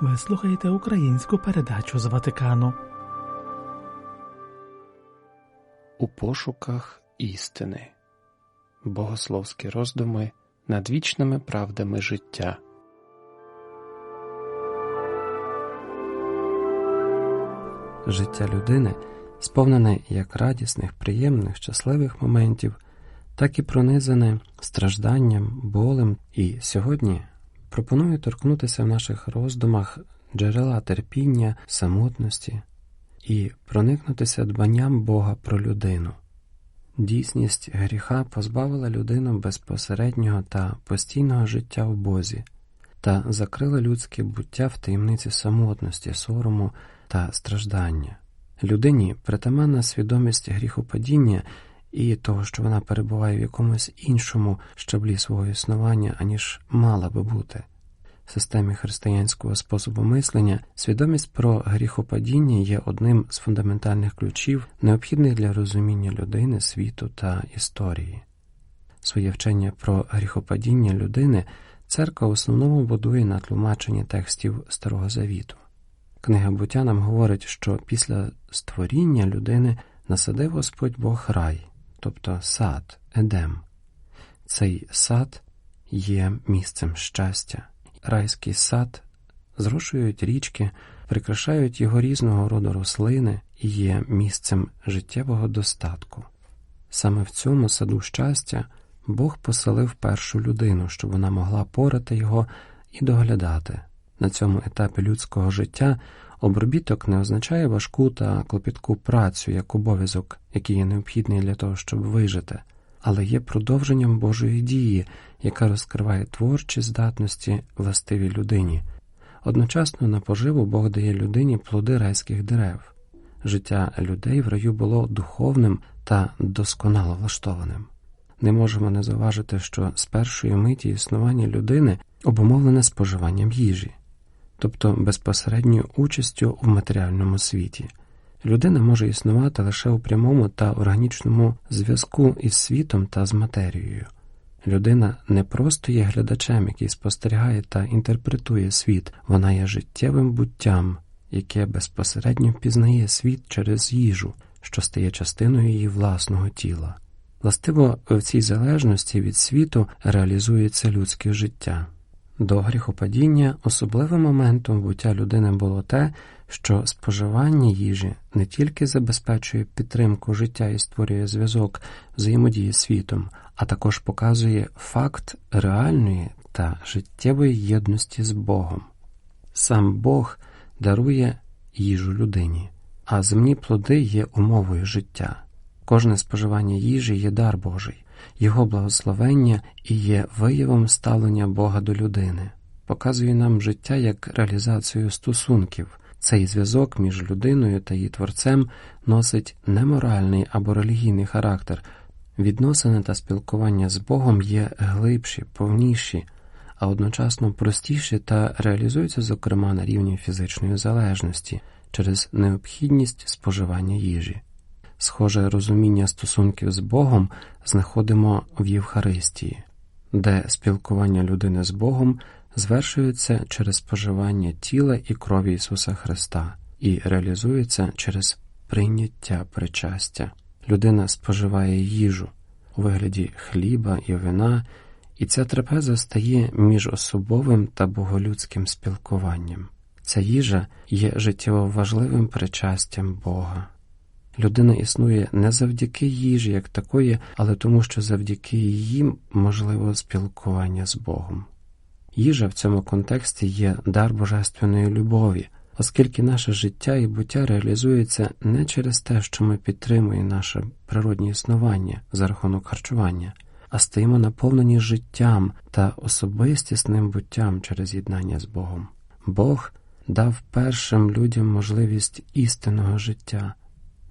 Ви слухаєте українську передачу з Ватикану. У пошуках істини. Богословські роздуми над вічними правдами життя. Життя людини сповнене як радісних, приємних, щасливих моментів, так і пронизане стражданням, болем. І сьогодні пропоную торкнутися в наших роздумах джерела терпіння, самотності і проникнутися дбанням Бога про людину. Дійсність гріха позбавила людину безпосереднього та постійного життя в Бозі та закрила людське буття в таємниці самотності, сорому та страждання. Людині притаманна свідомість гріхопадіння і того, що вона перебуває в якомусь іншому щаблі свого існування, аніж мала би бути. В системі християнського способу мислення свідомість про гріхопадіння є одним з фундаментальних ключів, необхідних для розуміння людини, світу та історії. Своє вчення про гріхопадіння людини церква в основному будує на тлумаченні текстів Старого Завіту. Книга буття нам говорить, що після створіння людини насадив Господь Бог рай, тобто сад, едем. Цей сад є місцем щастя. Райський сад зрошують річки, прикрашають його різного роду рослини і є місцем життєвого достатку. Саме в цьому саду щастя Бог поселив першу людину, щоб вона могла порати його і доглядати. На цьому етапі людського життя обробіток не означає важку та клопітку працю як обов'язок, який є необхідний для того, щоб вижити, але є продовженням Божої дії, яка розкриває творчі здатності властивій людині. Одночасно на поживу Бог дає людині плоди райських дерев. Життя людей в раю було духовним та досконало влаштованим. Не можемо не зауважити, що з першої миті існування людини обумовлене споживанням їжі тобто безпосередньою участю в матеріальному світі. Людина може існувати лише у прямому та органічному зв'язку із світом та з матерією. Людина не просто є глядачем, який спостерігає та інтерпретує світ, вона є життєвим буттям, яке безпосередньо пізнає світ через їжу, що стає частиною її власного тіла. Властиво в цій залежності від світу реалізується людське життя. До гріхопадіння особливим моментом буття людини було те, що споживання їжі не тільки забезпечує підтримку життя і створює зв'язок взаємодії з світом, а також показує факт реальної та життєвої єдності з Богом. Сам Бог дарує їжу людині, а земні плоди є умовою життя. Кожне споживання їжі є дар Божий. Його благословення і є виявом ставлення Бога до людини, показує нам життя як реалізацію стосунків. Цей зв'язок між людиною та її творцем носить не моральний або релігійний характер. Відносини та спілкування з Богом є глибші, повніші, а одночасно простіші та реалізуються, зокрема, на рівні фізичної залежності через необхідність споживання їжі. Схоже розуміння стосунків з Богом знаходимо в Євхаристії, де спілкування людини з Богом звершується через споживання тіла і крові Ісуса Христа і реалізується через прийняття причастя. Людина споживає їжу у вигляді хліба і вина, і ця трапеза стає міжособовим та боголюдським спілкуванням. Ця їжа є життєво важливим причастям Бога. Людина існує не завдяки їжі, як такої, але тому, що завдяки її можливо спілкування з Богом. Їжа в цьому контексті є дар божественної любові, оскільки наше життя і буття реалізується не через те, що ми підтримуємо наше природнє існування за рахунок харчування, а стаємо наповнені життям та особистісним буттям через єднання з Богом. Бог дав першим людям можливість істинного життя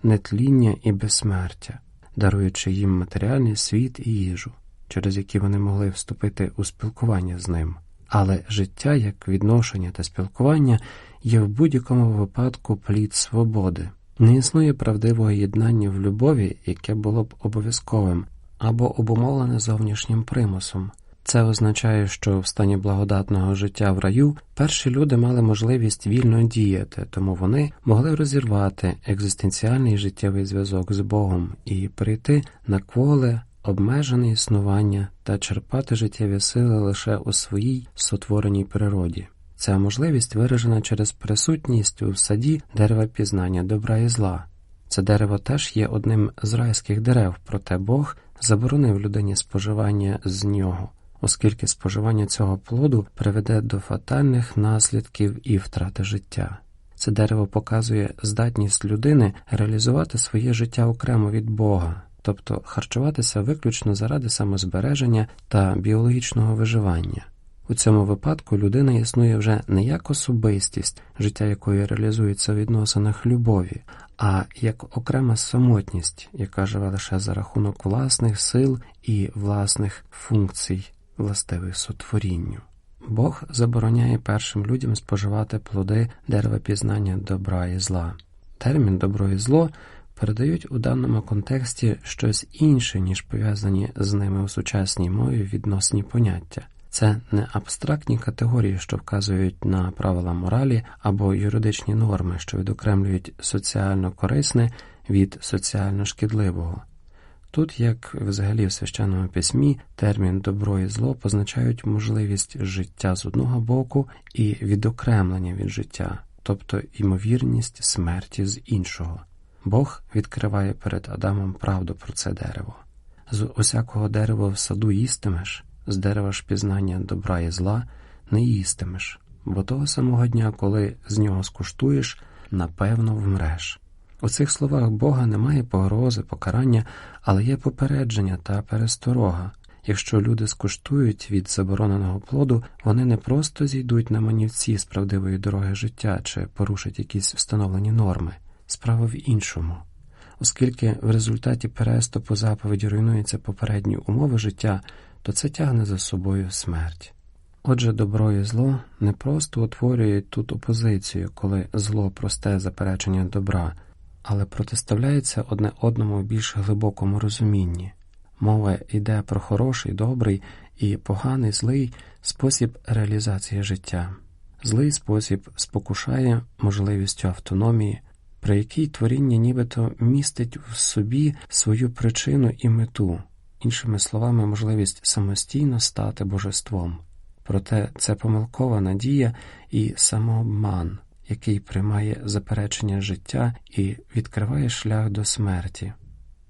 нетління і безсмертя, даруючи їм матеріальний світ і їжу, через які вони могли вступити у спілкування з ним. Але життя як відношення та спілкування є в будь-якому випадку плід свободи. Не існує правдивого єднання в любові, яке було б обов'язковим або обумовлене зовнішнім примусом. Це означає, що в стані благодатного життя в раю перші люди мали можливість вільно діяти, тому вони могли розірвати екзистенціальний життєвий зв'язок з Богом і прийти на кволе, обмежене існування та черпати життєві сили лише у своїй сотвореній природі. Ця можливість виражена через присутність у саді дерева пізнання добра і зла. Це дерево теж є одним з райських дерев, проте Бог заборонив людині споживання з нього, оскільки споживання цього плоду приведе до фатальних наслідків і втрати життя. Це дерево показує здатність людини реалізувати своє життя окремо від Бога, тобто харчуватися виключно заради самозбереження та біологічного виживання. У цьому випадку людина існує вже не як особистість, життя якої реалізується в відносинах любові, а як окрема самотність, яка живе лише за рахунок власних сил і власних функцій, властивих сотворінню. Бог забороняє першим людям споживати плоди дерева пізнання добра і зла. Термін добро і зло передають у даному контексті щось інше, ніж пов'язані з ними у сучасній мові відносні поняття. Це не абстрактні категорії, що вказують на правила моралі або юридичні норми, що відокремлюють соціально корисне від соціально шкідливого. Тут, як взагалі в священному письмі, термін добро і зло позначають можливість життя з одного боку і відокремлення від життя, тобто ймовірність смерті з іншого. Бог відкриває перед Адамом правду про це дерево. З усякого дерева в саду їстимеш з дерева ж пізнання добра і зла не їстимеш, бо того самого дня, коли з нього скуштуєш, напевно вмреш. У цих словах Бога немає погрози, покарання, але є попередження та пересторога. Якщо люди скуштують від забороненого плоду, вони не просто зійдуть на манівці з правдивої дороги життя чи порушать якісь встановлені норми. Справа в іншому. Оскільки в результаті переступу заповіді руйнуються попередні умови життя, то це тягне за собою смерть. Отже, добро і зло не просто утворюють тут опозицію, коли зло просте заперечення добра, але протиставляється одне одному в більш глибокому розумінні. Мова йде про хороший, добрий і поганий злий спосіб реалізації життя. Злий спосіб спокушає можливістю автономії, при якій творіння нібито містить в собі свою причину і мету, іншими словами, можливість самостійно стати божеством. Проте це помилкова надія і самообман, який приймає заперечення життя і відкриває шлях до смерті.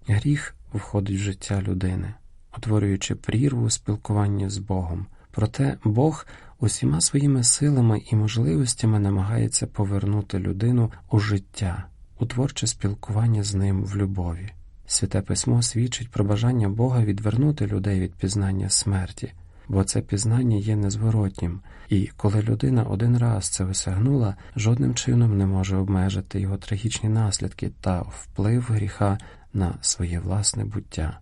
Гріх входить в життя людини, утворюючи прірву спілкування з Богом. Проте Бог усіма своїми силами і можливостями намагається повернути людину у життя, у творче спілкування з ним в любові. Святе письмо свідчить про бажання Бога відвернути людей від пізнання смерті, бо це пізнання є незворотнім, і коли людина один раз це осягнула, жодним чином не може обмежити його трагічні наслідки та вплив гріха на своє власне буття.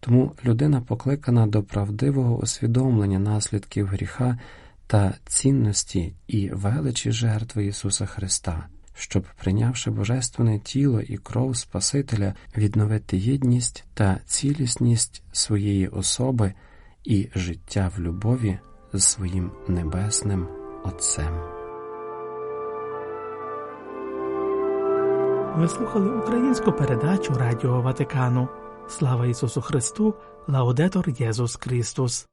Тому людина покликана до правдивого усвідомлення наслідків гріха та цінності і величі жертви Ісуса Христа щоб, прийнявши божественне тіло і кров Спасителя, відновити єдність та цілісність своєї особи і життя в любові з своїм небесним Отцем. Ви слухали українську передачу Радіо Ватикану. Слава Ісусу Христу, Лаудетор Єсус Христос.